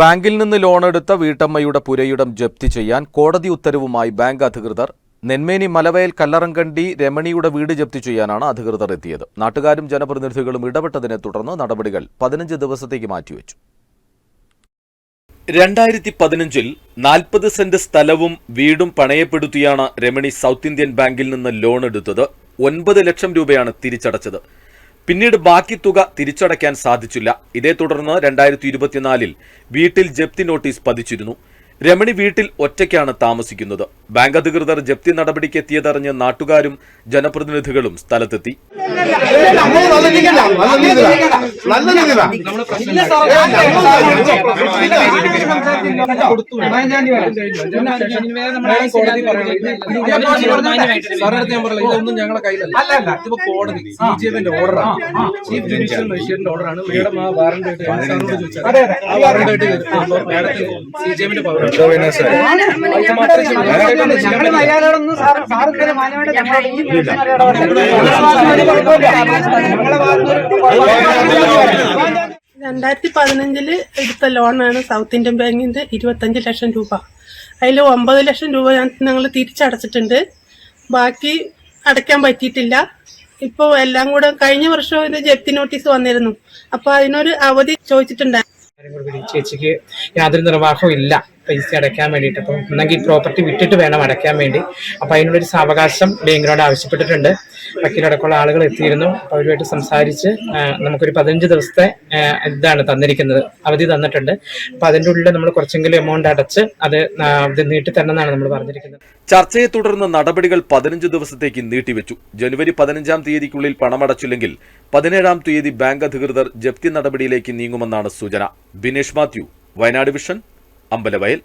ബാങ്കിൽ നിന്ന് ലോണെടുത്ത വീട്ടമ്മയുടെ പുരയിടം ജപ്തി ചെയ്യാൻ കോടതി ഉത്തരവുമായി ബാങ്ക് അധികൃതർ നെന്മേനി മലവയൽ കല്ലറങ്കണ്ടി രമണിയുടെ വീട് ജപ്തി ചെയ്യാനാണ് അധികൃതർ എത്തിയത്. നാട്ടുകാരും ജനപ്രതിനിധികളും ഇടപെട്ടതിനെ തുടർന്ന് നടപടികൾ പതിനഞ്ച് ദിവസത്തേക്ക് മാറ്റിവെച്ചു. രണ്ടായിരത്തി പതിനഞ്ചിൽ നാൽപ്പത് സെന്റ് സ്ഥലവും വീടും പണയപ്പെടുത്തിയാണ് രമണി സൗത്ത് ഇന്ത്യൻ ബാങ്കിൽ നിന്ന് ലോൺ എടുത്തത് ഒൻപത് ലക്ഷം രൂപയാണ് തിരിച്ചടച്ചത്. പിന്നീട് ബാക്കി തുക തിരിച്ചടയ്ക്കാൻ സാധിച്ചില്ല. ഇതേ തുടർന്ന് രണ്ടായിരത്തി വീട്ടിൽ ജപ്തി നോട്ടീസ് പതിച്ചിരുന്നു. രമണി വീട്ടിൽ ഒറ്റയ്ക്കാണ് താമസിക്കുന്നത് ബാങ്ക് അധികൃതർ ജപ്തി നടപടിക്ക് എത്തിയതറിഞ്ഞ് നാട്ടുകാരും ജനപ്രതിനിധികളും സ്ഥലത്തെത്തി ഓർഡറാണ് ചീഫ് ജുഡീഷ്യൽ മജിസ്ട്രേറ്റിന്റെ ഓർഡറാണ് മേഡം ആ വാറണ്ട് ആയിട്ട് സി ജി പവർ രണ്ടായിരത്തി പതിനഞ്ചിൽ എടുത്ത ലോണാണ് സൗത്ത് ഇന്ത്യൻ ബാങ്കിന്റെ ഇരുപത്തഞ്ച് ലക്ഷം രൂപ. അതിൽ ഒമ്പത് ലക്ഷം രൂപ ഞങ്ങൾ തിരിച്ചടച്ചിട്ടുണ്ട്. ബാക്കി അടയ്ക്കാൻ പറ്റിയിട്ടില്ല. ഇപ്പോൾ എല്ലാം കൂടെ കഴിഞ്ഞ വർഷം ഒരു ജപ്തി നോട്ടീസ് വന്നിരുന്നു. അപ്പൊ അതിനൊരു അവധി ചോദിച്ചിട്ടുണ്ടായിരുന്നു. ചേച്ചിക്ക് യാതൊരു നിർവാഹവും ഇല്ല. പൈസ അടയ്ക്കാൻ വേണ്ടിയിട്ട്. അപ്പം ഒന്നെങ്കിൽ പ്രോപ്പർട്ടി വിട്ടിട്ട് വേണം അടയ്ക്കാൻ വേണ്ടി. അപ്പം അതിനുള്ളൊരു സാവകാശം ബാങ്കിനോട് ആവശ്യപ്പെട്ടിട്ടുണ്ട്. വക്കീലടക്കമുള്ള ആളുകൾ എത്തിയിരുന്നു. അപ്പോൾ അവരുമായിട്ട് സംസാരിച്ച് നമുക്കൊരു പതിനഞ്ച് ദിവസത്തെ ഇതാണ് തന്നിരിക്കുന്നത്. അവധി തന്നിട്ടുണ്ട്. അപ്പം അതിന്റെ ഉള്ളിൽ നമ്മൾ കുറച്ചെങ്കിലും എമൗണ്ട് അടച്ച് അത് അവധി നീട്ടി തരണമെന്നാണ് നമ്മൾ പറഞ്ഞിരിക്കുന്നത്. ചർച്ചയെ തുടർന്ന് നടപടികൾ പതിനഞ്ച് ദിവസത്തേക്ക് നീട്ടിവെച്ചു. ജനുവരി പതിനഞ്ചാം തീയതിക്കുള്ളിൽ പണമടച്ചില്ലെങ്കിൽ പതിനേഴാം തീയതി ബാങ്ക് അധികൃതർ ജപ്തി നടപടിയിലേക്ക് നീങ്ങുമെന്നാണ് സൂചന. ബിനേഷ് മാത്യു വയനാട് വിഷൻ അമ്പലവയൽ